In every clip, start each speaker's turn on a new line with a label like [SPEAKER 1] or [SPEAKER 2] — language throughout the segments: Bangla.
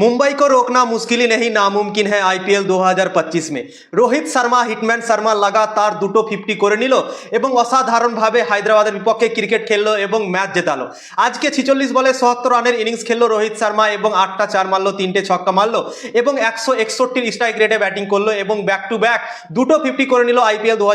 [SPEAKER 1] मुंबई को रोकना मुश्किल ही नहीं नामुमकिन है आईपीएल 2025 में রোহিত শর্মা হিটম্যান শর্মা লাগাতার দুটো ফিফটি করে নিল এবং অসাধারণভাবে হায়দ্রাবাদের বিপক্ষে ক্রিকেট খেললো এবং ম্যাচ জেতালো আজকে ছিচল্লিশ বলে সত্তর রানের ইনিংস খেললো রোহিত শর্মা এবং আটটা চার মারলো তিনটে ছক্কা মারলো এবং একশো একষট্টির স্ট্রাইক রেটে ব্যাটিং করলো এবং ব্যাক টু ব্যাক দুটো ফিফটি করে নিল আইপিএল দু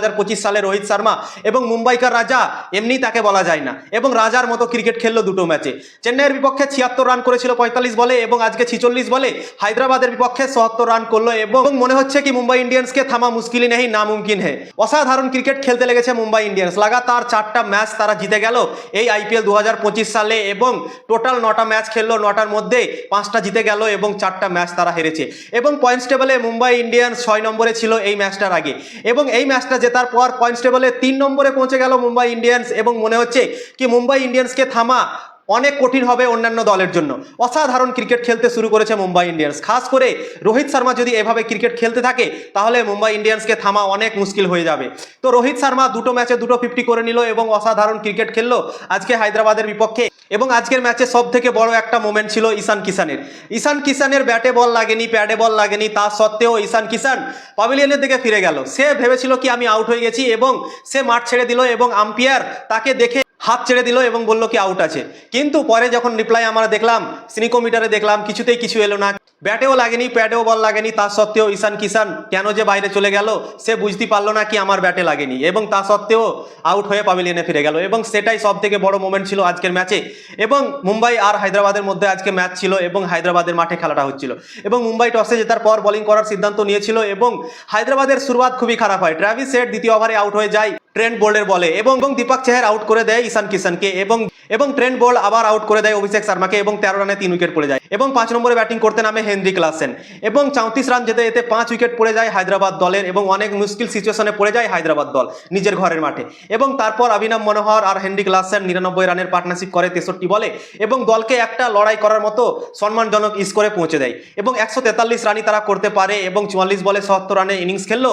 [SPEAKER 1] সালে রোহিত শর্মা এবং মুম্বাইকার রাজা এমনি তাকে বলা যায় না এবং রাজার মতো ক্রিকেট খেললো দুটো ম্যাচে চেন্নাইয়ের বিপক্ষে ছিয়াত্তর রান করেছিল পঁয়তাল্লিশ বলে এবং আজকে ছিচল্লিশ বলে, হায়দ্রাবাদের বিপক্ষে সত্তর রান করল এবং মনে হচ্ছে কি মুম্বাই ইন্ডিয়ান্সকে থামা মুশকিলই নেই নামুমকিন হে। অসাধারণ ক্রিকেট খেলতে লেগেছে মুম্বাই ইন্ডিয়ান্স। লাগাতার চারটা ম্যাচ তারা জিতে গেল এই আইপিএল দু হাজার পঁচিশ সালে এবং টোটাল নটা ম্যাচ খেললো, নটার মধ্যে পাঁচটা জিতে গেল এবং চারটা ম্যাচ তারা হেরেছে। এবং পয়েন্টস টেবলে মুম্বাই ইন্ডিয়ান্স ছয় নম্বরে ছিল এই ম্যাচটার আগে। এবং এই ম্যাচটা জেতার পর পয়েন্টস টেবলে তিন নম্বরে পৌঁছে গেল মুম্বাই ইন্ডিয়ান্স এবং মনে হচ্ছে কি মুম্বাই ইন্ডিয়ান্সকে থামা অনেক কঠিন হবে অন্যান্য দলের জন্য। অসাধারণ ক্রিকেট খেলতে শুরু করেছে মুম্বাই ইন্ডিয়ান্স। খাস করে রোহিত শর্মা যদি এভাবে ক্রিকেট খেলতে থাকে, তাহলে মুম্বাই ইন্ডিয়ান্সকে থামা অনেক মুশকিল হয়ে যাবে। তো রোহিত শর্মা দুটো ম্যাচে দুটো ফিফটি করে নিল এবং অসাধারণ ক্রিকেট খেললো আজকে হায়দ্রাবাদের বিপক্ষে। এবং আজকের ম্যাচে সব থেকে বড় একটা মোমেন্ট ছিল ঈশান কিষানের। ঈশান কিষানের ব্যাটে বল লাগেনি, প্যাডে বল লাগেনি, তা সত্ত্বেও ঈশান কিষান পাভিলিয়নের দিকে ফিরে গেল। সে ভেবেছিল কি আমি আউট হয়ে গেছি এবং সে মাঠ ছেড়ে দিল এবং আম্পায়ার তাকে দেখে হাত ছেড়ে দিল এবং বলল কি আউট আছে। কিন্তু পরে যখন রিপ্লাই আমরা দেখলাম সিনিকোমিটারে দেখলাম, কিছুতেই কিছু এলো না। ব্যাটেও লাগেনি প্যাডেও বল লাগেনি, তা সত্ত্বেও ঈশান কিষান কেন যে বাইরে চলে গেল, সে বুঝতে পারল না কি আমার ব্যাটে লাগেনি এবং তা সত্ত্বেও আউট হয়ে পাভিলিয়নে ফিরে গেল এবং সেটাই সব থেকে বড় মোমেন্ট ছিল আজকের ম্যাচে এবং মুম্বাই আর হায়দ্রাবাদের মধ্যে আজকে ম্যাচ ছিল এবং হায়দ্রাবাদের মাঠে খেলাটা হচ্ছিল। এবং মুম্বাই টসে জেতার পর বোলিং করার সিদ্ধান্ত নিয়েছিল এবং হায়দ্রাবাদের শুরুয়াত খুবই খারাপ হয়। ট্রাভিস সেট দ্বিতীয় ওভারে আউট হয়ে যায়। ট্রেন্ট বোল্ডের বলে এবং দীপক চেহার আউট করে দেয় ঈশান কিষানকে এবং এবং ট্রেন্ট বোল্ড আবার আউট করে দেয় অভিষেক শর্মাকে এবং তেরো রানে তিন উইকেট পড়ে যায় এবং পাঁচ নম্বরে ব্যাটিং করতে নামে হেনরি ক্লাসেন এবং চৌত্রিশ রান যেতে যেতে পাঁচ উইকেট পড়ে যায় হায়দ্রাবাদ দলের এবং অনেক মুশকিল সিচুয়েশনে পড়ে যায় হায়দ্রাবাদ দল নিজের ঘরের মাঠে এবং তারপর অভিনব মনোহর আর হেনরি ক্লাসেন নিরানব্বই রানের পার্টনারশিপ করে তেষট্টি বলে এবং দলকে একটা লড়াই করার মতো সম্মানজনক স্কোরে পৌঁছে দেয় এবং একশো তেতাল্লিশ রানই তারা করতে পারে এবং চুয়াল্লিশ বলে সত্তর রানে ইনিংস খেললো।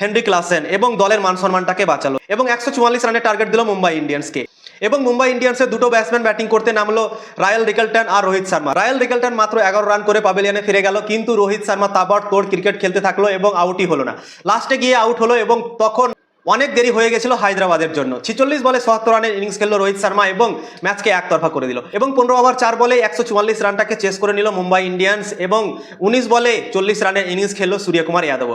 [SPEAKER 1] হেনরি ক্লাসেন এবং দলের মান সম্মানটাকে বাঁচালো এবং একশো চুয়াল্লিশ রানের টার্গেট দিল মুম্বাই ইন্ডিয়ান্সকে। এবং মুম্বাই ইন্ডিয়ান্সের দুটো ব্যাটসম্যান ব্যাটিং করতে নামলো রায়াল রিকেলটন আর রোহিত শর্মা। রায়াল রিকেলটন মাত্র এগারো রান করে পাবেলিয়ানে ফিরে গেল, কিন্তু রোহিত শর্মা তাবড় তোড় ক্রিকেট খেলতে থাকল এবং আউটই হলো না। লাস্টে গিয়ে আউট হলো এবং তখন অনেক দেরি হয়ে গেছিল হায়দ্রাবাদের জন্য। ছিচল্লিশ বলে সত্তর রানের ইনিংস খেললো রোহিত শর্মা এবং ম্যাচকে একতরফা করে দিল এবং পনেরো ওভার চার বলে একশো চুয়াল্লিশ রানটাকে চেস করে নিল মুম্বাই ইন্ডিয়ান্স এবং উনিশ বলে চল্লিশ রানের ইনিংস খেললো সূর্যকুমার যাদব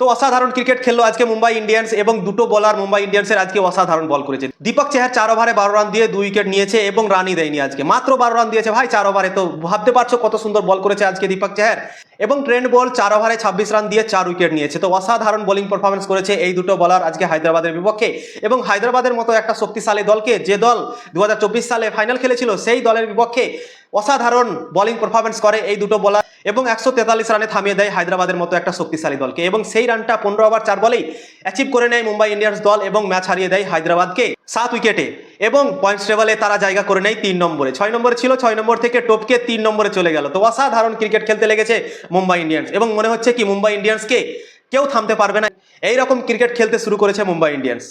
[SPEAKER 1] তো অসাধারণ ক্রিকেট খেললো আজকে মুম্বাই ইন্ডিয়ান্স এবং দুটো বলার মুম্বাই ইন্ডিয়ান্সের আজকে অসাধারণ বল করেছে। দীপক চেহার চার ওভারে বারো রান দিয়ে দুই উইকেট নিয়েছে এবং রানই দেয়নি আজকে। মাত্র বারো রান দিয়েছে ভাই, চার ওভারে তো ভাবতে পারছ কত সুন্দর বল করেছে আজকে দীপক চেহার? এবং ট্রেন্ড বল চার ওভারে ছাব্বিশ রান দিয়ে চার উইকেট নিয়েছে। তো অসাধারণ বোলিং পারফরমেন্স করেছে এই দুটো বলার আজকে হায়দ্রাবাদের বিপক্ষে। এবং হায়দ্রাবাদের মতো একটা শক্তিশালী দলকে যে দল দু হাজার চব্বিশ সালে ফাইনাল খেলেছিল, সেই দলের বিপক্ষে অসাধারণ বোলিং পারফরমেন্স করে এই দুটো বলার এবং একশো তেতাল্লিশ রানে থামিয়ে দেয় হায়দ্রাবাদের মতো একটা শক্তিশালী দলকে। এবং সেই রানটা পনেরো ওভার চার বলেই অ্যাচিভ করে নেয় মুম্বাই ইন্ডিয়ান্স দল এবং ম্যাচ হারিয়ে দেয় হায়দ্রাবাদকে সাত উইকেটে। এবং পয়েন্টস টেবলে তারা জায়গা করে নেয় তিন নম্বরে। ছয় নম্বরে ছিল, ছয় নম্বর থেকে টপকে তিন নম্বরে চলে গেল। তো অসাধারণ ক্রিকেট খেলতে লেগেছে মুম্বাই ইন্ডিয়ান্স। এবং মনে হচ্ছে কি মুম্বাই ইন্ডিয়ান্সকে কেউ থামতে পারবে না। এইরকম ক্রিকেট খেলতে শুরু করেছে মুম্বাই ইন্ডিয়ান্স।